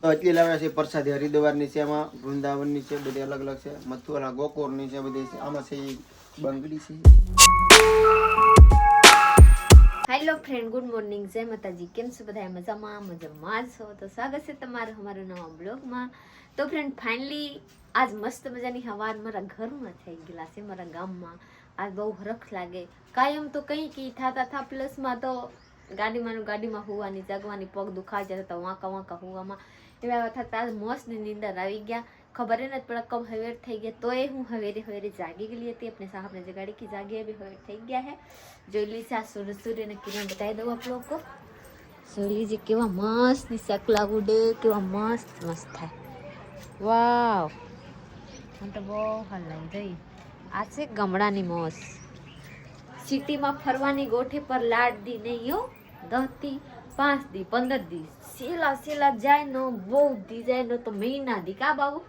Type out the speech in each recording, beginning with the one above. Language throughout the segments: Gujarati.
તો એટલી લાવ્યા છે પ્રસાદી હરિદ્વારની છે એમાં વૃંદાવનની છે બધી અલગ અલગ છે. મથુરા ગોકોરની છે બધી છે. આમાં છે ઈ બંગડી છે. હેલો ફ્રેન્ડ ગુડ મોર્નિંગ જય માતાજી. કેમ છો બધા? મજામાં મજામાં જ છો? તો સ્વાગત છે તમારું અમારા નવા બ્લોગમાં. તો ફ્રેન્ડ ફાઇનલી આજ મસ્ત મજાની હવાર મારા ઘરમાં થઈ ગયેલા છે મારા ગામમાં. આ બહુ રખ લાગે. કાયમ તો કંઈ કંઈ થતા થા પ્લસમાં તો ગાડીમાં ગાડીમાં હોવાની, જાગવાની પગ દુખા જતા હતા, વાંકા વાંકા હોવામાં. એવા થતા મસ્ત નીંદર આવી ગયા. ખબર એ નથી પડે કમ હવેર થઈ ગયા. તોય હું હવેરે હવેરે જાગી ગયેલી હતી. આપણે સાહેબને જગાડી કે જાગીએ બી હવેર થઈ ગયા હે. જોઈ લીધી આ સૂર્ય સૂર્યને કિરણ બતાવી દઉં આપ લોકો. સૂર્યજી કેવા મસ્ત શકલા ઉડે કેવા મસ્ત મસ્ત થાય. વાવ. મને તો બહુ હલાઈ ગઈ. આ છે ગામડાની મોસ. સિટીમાં ફરવાની ગોઠે પર લાડ દી નહીં હો દસ દી પાંચ દી પંદર દી. સેલા સેલા જાય નો બહુ દી જાય નો તો મહિના દી. કા બાબુ?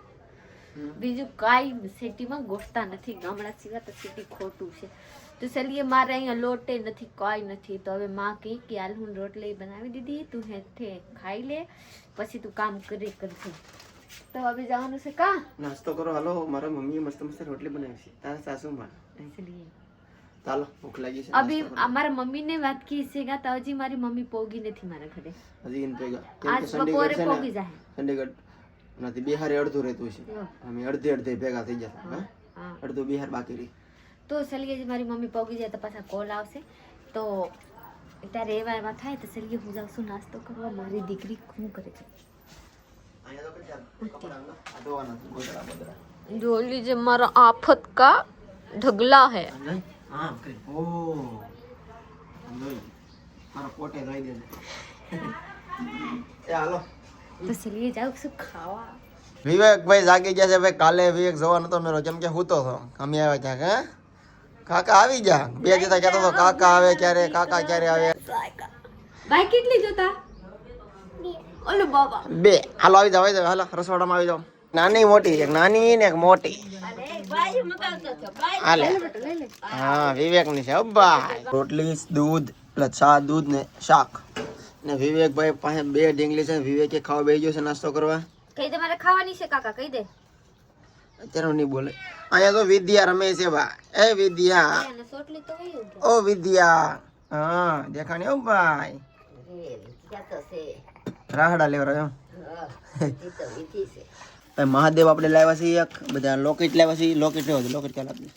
બીજું કાંઈ સિટીમાં ગોઠતા નથી. ગામડા સિવાય તો સિટી ખોટું છે. તો ચલીએ મારે અહીંયા લોટે નથી કાંઈ નથી. તો હવે માં કહી કે હાલ હું રોટલી બનાવી દીધી તું હેઠે ખાઈ લે. પછી તું કામ કરી કરજે તો હવે જવાનું છે કા? નાસ્તો કરો હાલો. મારા મમ્મીએ મસ્ત મસ્ત રોટલી બનાવી છે. તારા સાસુમાં ચલીએ ચાલો ભૂખ લાગી છે. અભી અમારા મમ્મી ને વાત કી છે કે? તો હજી મારી મમ્મી પોગી નથી મારા ઘરે. હજી ઇન પેગા આજ બપોરે પોગી જાય ચંડીગઢ નથી બિહાર અડધું રહેતું છે અમે અડધે અડધે ભેગા થઈ જતા અડધું બિહાર બાકી રહી. તો ચલીએ મારી મમ્મી પોગી જાય તો પાછા કોલ આવશે. તો ત્યારે એવા એવા થાય તો ચલીએ હું જાઉં છું નાસ્તો કરવા. મારી દીકરી શું કરે છે? जो लीजिए हमारा आफत का ढगला है આ નહીં? હા, કરી. ઓહ. આમ જોઈ. મારા પોટે ધોઈ દેજે. એ હાલો तो चलिए जाओ सब खावा વિવેકભાઈ જાગી ગયા છે ભાઈ કાલે વિવેક જોવા નતો મેળો કેમ કે હૂતો હતો અમે આવ્યા ત્યાં હે કાકા આવી ગયા બે જતા કહેતો હતો કાકા આવે ક્યારે કાકા ક્યારે આવે भाई कितनी जोता ઓલો બાબા. બે હાલો આવી જાવ આવી જાવ હાલો રસોડામાં આવી જાવ નાની મોટી એક નાની ને એક મોટી. હાલે. હા વિવેકની છે બાય રોટલી દૂધ એટલે ચા દૂધ ને શાક. ને વિવેકભાઈ પાસે બે ડીંગલી છે વિવેકે ખાવા બેસી ગયો છે નાસ્તો કરવા. કઈ દે મારે ખાવાની છે કાકા કઈ દે. અત્યારે નહીં બોલે. અહીંયા તો વિદ્યા રમે છે બા એ વિદ્યા. ઓ વિદ્યા. હા દેખાણી ઓ ભાઈ. રાહડા લેવરા એમ મહાદેવ આપણે લાવ્યા છીએ એક બધા લોકેટ લાવ્યા છીએ. લોકેટ લેવા લોકેટ ક્યાં આપજો.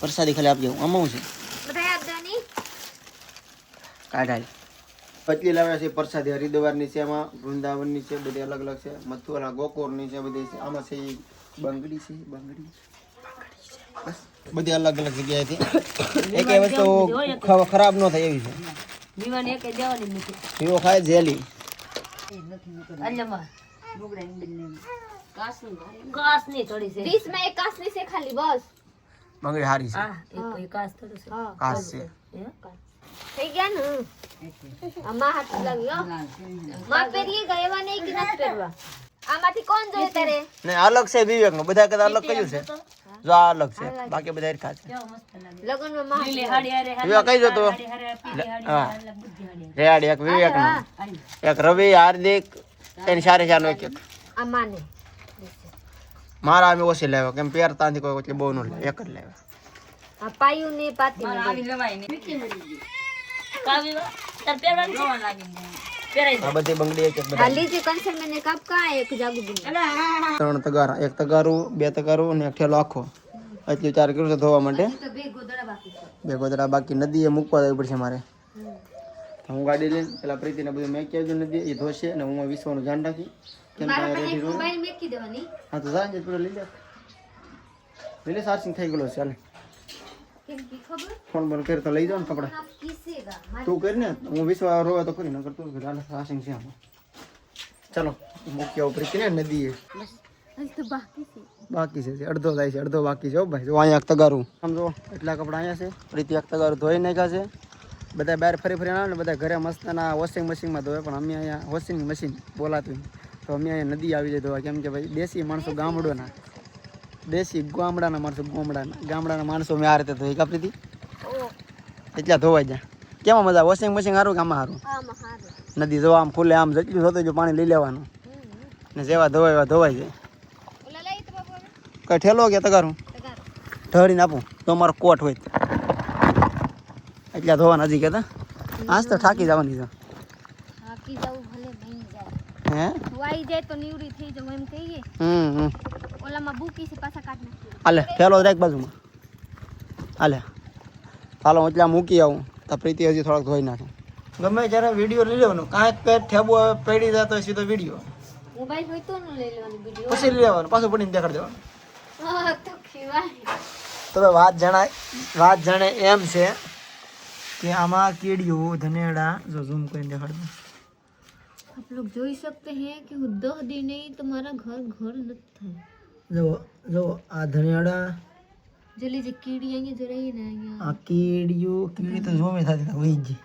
પ્રસાદી ખાલી આપજો. આમાં શું છે? કાઢાય પછી લાવ્યા છે પ્રસાદી હરિદ્વારની છે એમાં વૃંદાવનની છે બધી અલગ અલગ છે. મથુરા ગોકોરની છે બધી છે. આમાં છે બંગડી છે બંગડી. બસ બધી અલગ અલગ જગ્યાએથી એક વસ્તુ ખરાબ ન થાય એવી છે. જીવો ખાય જેલી. બંગડી હારી છે. હા એક એક કાસ થોડું છે. કાસ છે. થઈ ગયા ને? આમાં હાથ લાગ્યો માં પહેરીએ ગયેવા નહીં કે નથી પહેરવા? આમાંથી કોણ જોઈએ તારે? ને અલગ છે વિવેકનું બધા કદાચ અલગ કયું છે. જો આ અલગ છે. બાકી બધા હરખા છે. માં વિવેક કઈ જતો હાડી હારે પીળી હાડી હા. રેડ એક વિવેકનું એક રવિ હાર્દિક એની સારી સારનો એક એક. મારા અમે ઓછી લાવ્યો. કેમ પેર તાંથી કોઈ એટલે બહુ નું લાવે એક જ લાવ્યો પાયું ને પાતી આવી લેવાય ને. કાવી તાર પહેરવાની છે? લાગી આ બધી બંગડી એક એક બધા. લીજી કંસર મેને કપ કા એક જાગુ ત્રણ તગારા. એક તગારું બે તગારું અને એક ઠેલો આખો. એટલું ચાર કર્યું છે ધોવા માટે. બે ગોદડા બાકી નદીએ મૂકવા જવું પડશે મારે. તો હું ગાડી લઈને પેલા પ્રીતિને બધું મેં કહેજો નથી એ ધોશે અને હું વિશ્વનું ધ્યાન રાખી. કેમ કે રેડી રહું મેકી દેવાની. હા તો જાય પેલો લઈ લે. લઈ લે ચાર્જિંગ થઈ ગયેલો છે ચાલે ફોન બંધ કરી તો લઈ જાઓ ને કપડા. તું કરી ને હું વિશ્વા રોવે તો કરી નકર તું ચાલે ચાર્જિંગ છે આમાં. ચાલો મૂક્યા ઉપર ને નદીએ બાકી છે. અડધો થાય છે અડધો બાકી છે ભાઈ. જો અહીંયા તગારું. સમજો એટલા કપડા અહીંયા છે. પ્રીતિ એક તગારું ધોઈ નાખ્યા છે. બધા બહાર ફરી ફરી આવે ને બધા ઘરે મસ્તના વોશિંગ મશીનમાં ધોવે. પણ અમે અહીંયા વોશિંગ મશીન બોલાતું તો અમે અહીંયા નદી આવી જાય ધોવા. કેમ કે ભાઈ દેશી માણસો ગામડોના. દેશી ગામડાના માણસો ગામડાના. ગામડાના માણસો મેં આ રીતે ધોઈ. કાપી હતી એટલા ધોવાઈ જાય કેમાં મજા વોશિંગ મશીન સારું કે આમાં સારું? નદી જોવા આમ ખુલ્લે આમ જેટલું થતું જો પાણી લઈ લેવાનું. ને જેવા ધોવાય એવા ધોવાઈ જાય? કઈ ઠેલો કે તગારું. ઢળીને આપું. તો અમારો કોટ હોય. એટલા ધોવા નથી કહેતા? આજ તો થાકી જવાની છે. થાકી જવું ભલે બની જાય. હે? વાઈ જાય તો નીવડી થઈ જવું એમ કહીએ. હમ હમ. ઓલામાં બુકી છે પાછા કાઢ નાખી. હાલે ફેલો રાખ બાજુમાં. હાલે. હાલો હું એટલા મૂકી આવું. તો પ્રીતિ હજી થોડાક ધોઈ નાખે. ગમે જ્યારે વીડિયો લઈ લેવાનું. કાંઈક પેટ થેબો પડી જતો હોય સીધો વીડિયો મોબાઈલ હોય તો ન લઈ લેવાની વીડિયો પછી લઈ લેવાનું. પાછું પડીને દેખાડી દેવાનું. હા તો ખીવાય. તો વાત જણાય. વાત જાણે એમ છે કે આમાં કીડીઓ ધનેડા જો ઝૂમ કરીને દેખાડ દઉં आप लोग જોઈ सकते हैं कि वो दह दिन नहीं तुम्हारा घर घर न था જો જો આ ધનેડા जल्दी से कीड़ी आएंगे जरा ही ना आएंगे આ કીડીઓ કીડી તો જોમે થતી વહી ગઈ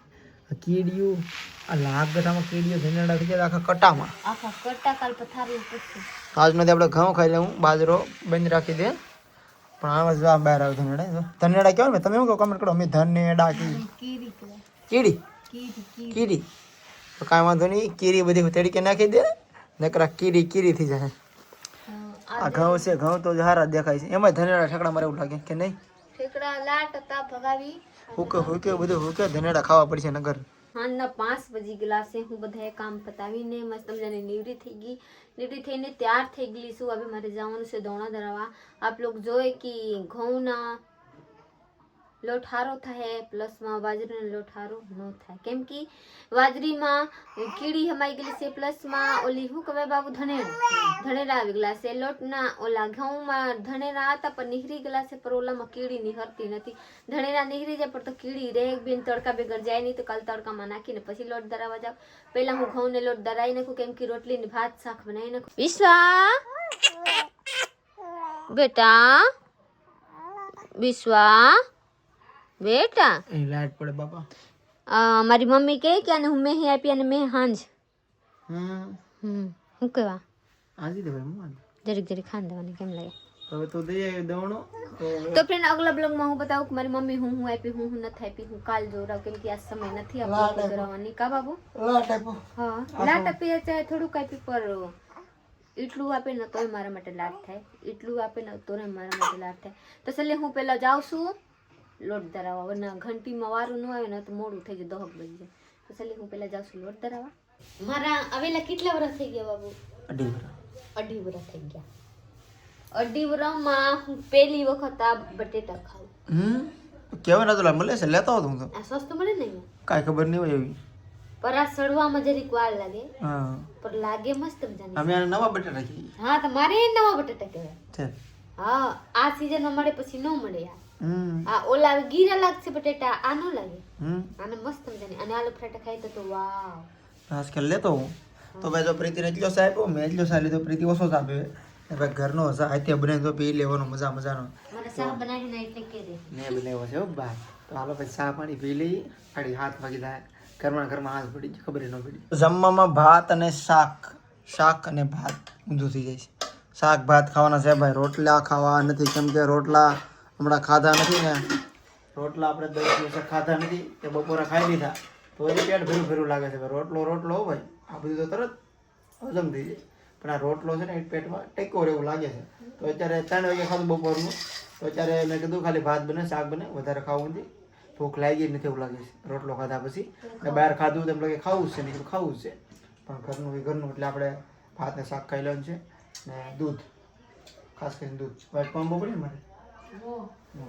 આ કીડીઓ આ લાગતામાં કીડીઓ ધનેડા થઈ ગયા આખા કટામાં આખા કટ્ટા કાલ પથારી પછી આજનો આપણે ઘઉં ખાઈ લઉં બાજરો બંધ રાખી દે પણ આમાં જ આમ બહાર આવે ધનેડા. ધનેડા કેવાય ને તમે એવું કહો? કમેન્ટ કરો. અમે ધનેડા કીડી કહેવાય. કીડી તો કાંઈ વાંધો નહીં. કીરી બધી તડકે નાખી દે. નકરા કીડી કીરી થઈ જાય. આ ઘઉં છે ઘઉં તો સારા દેખાય છે. એમાં ધનેડા ઠેકડા મારે એવું લાગે કે નહીં? ઠેકડા લાટ હતા ભગાવી. હુકે હુકે બધું હુકે. ધનેડા ખાવા પડશે નગર. સાંજના પાંચ વજી ગયેલા છે. હું બધાએ કામ પતાવીને મસ્ત મજાની નીવડી થઈ ગઈ. નીવડી થઈને તૈયાર થઈ ગયેલી છું. હવે મારે જવાનું છે દોણા ધરાવા. આપ લોકો જોઈ કે ઘઉંના લોટ હારો થાય, પ્લસમાં બાજરીનો લોટ હારો ન થાય. કેમ કે બાજરીમાં કીડી હમાઈ ગયેલી છે, પ્લસમાં ઓલી શું કહેવાય બાબુ, ધણેરા. ધણેરા આવી ગયેલા છે. લોટના ઓલા ઘઉંમાં ધણેરા હતા, પણ નીહરી ગયેલા છે, પણ ઓલામાં કીડી નીકળતી નથી. ધણેરા નીહરી જાય, પણ તો કીડી રહે બેન તડકા ભેગર જાય નહીં, તો કાલ તડકામાં નાખીને પછી લોટ દરાવા જાવ. પહેલા હું ઘઉંને લોટ દરાઈ નાખું, કેમ કે રોટલીને ભાત, શાક બનાવી નાખું. વિશ્વા! બેટા! વિશ્વા! બેટા અહીં લાઈટ પડે બાપા અ, મારી મમ્મી કહે કે આને હું મેહી આપી અને મેં હાંજ હમ હમ હું કહેવા હાજી દે ભાઈ હું જરીક જરીક ખાન દેવાની કેમ લાગે હવે તો દઈ આવી દવણો તો તો ફ્રેન્ડ અગલા બ્લોગમાં હું બતાવું કે મારી મમ્મી હું હું આપી હું હું નથી આપી હું કાલ જોરાવ કેમ કે આ સમય નથી આપણો જોરાવાની કા બાબુ લાટ આપ્યો હા લાટ આપી ચાહે થોડુંક આપી પર એટલું આપે ને તોય મારા માટે લાટ થાય એટલું આપે ને તોય મારા માટે લાટ થાય તો છેલ્લે હું પહેલા જાઉં છું લોટ ધરાવવા વરના ઘંટીમાં વારું ન આવે ને તો મોડું થઈ જાય દહક બની જાય. તો છેલ્લે હું પહેલા જાઉં છું લોટ ધરાવવા મારા આવેલા કેટલા વર્ષ થઈ ગયા બાબુ? અઢી વર્ષ અઢી વર્ષ થઈ ગયા. અઢી વર્ષમાં હું પહેલી વખત આ બટેટા ખાઉં. હમ? કેવા ના તો લા મળે છે? લેતો હતો હું તો આ સસ્તું મળે ને કાંઈ ખબર નહીં હોય એવી. પર આ સડવામાં જરીક વાર લાગે. હા. પર લાગે મસ્ત મજાની અમે નવા બટેટા ખાઈએ હા તો મારે નવા બટેટા કહેવાય. છે. હા આ સિઝનમાં મળે પછી ન મળે યાર. આ ઓલા ગીરા લાગશે બટેટા આ ન લાગે. હમ. આને મસ્ત મજાની અને આલુ પરાઠા ખાઈ તો વાવ. આજકાલ લેતો હું. તો ભાઈ જો પ્રીતિને એટલો સાહેબ મેં એટલો સાહેબ લીધો પ્રીતિ ઓછો સાહેબ ને ભાઈ ઘરનો હશે હાથે બને તો પી લેવાનો મજા મજાનો. મને શાક બનાવીને એટલે કે દે. મેં બનાવ્યો છે હો બા. તો હાલો પછી ચા પાણી પી લઈ આડી હાથ ભાગી થાય. ઘરમાં ઘરમાં હાથ પડી ખબર ન પડી. જમવામાં ભાત અને શાક. શાક અને ભાત ઊંધું થઈ જાય છે. શાક ભાત ખાવાના છે ભાઈ. રોટલા ખાવા નથી. કેમ કે રોટલા હમણાં ખાધા નથી ને. રોટલા આપણે દસ દિવસે ખાધા નથી કે બપોરે ખાઈ લીધા. તો હજી પેટ ભેરું ભેરું લાગે છે ભાઈ. રોટલો રોટલો હો ભાઈ. આ બધું તો તરત હજમ થઈ જાય. પણ આ રોટલો છે ને એ પેટમાં ટેકો એવું લાગે છે. તો અત્યારે ત્રણ વાગે ખાધું બપોરનું. તો અત્યારે મેં કીધું ખાલી ભાત બને, શાક બને, વધારે ખાવું નથી. ભૂખ લાગી નથી એવું લાગે છે. રોટલો ખાધા પછી. બહાર ખાધું તો એમ લાગે ખાવું જ છે નહીં ખાવું જ છે. પણ ઘરનું એ ઘરનું એટલે આપણે ભાત ને શાક ખાઈ લેવાનું છે. ને દૂધ. ખાસ કરીને દૂધ. વાઇટ કોમ્બો બહુ પડે મારે?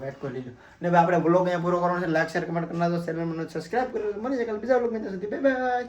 વાઇટ કરી લીધું. ને આપણે બ્લોગ અહીંયા પૂરો કરવાનો છે. લાઈક શેર કમેન્ટ કરનાર દો ચેનલ મને સબસ્ક્રાઇબ કરી મને છે બીજા બ્લોગ મિત્રો સુધી. Bye bye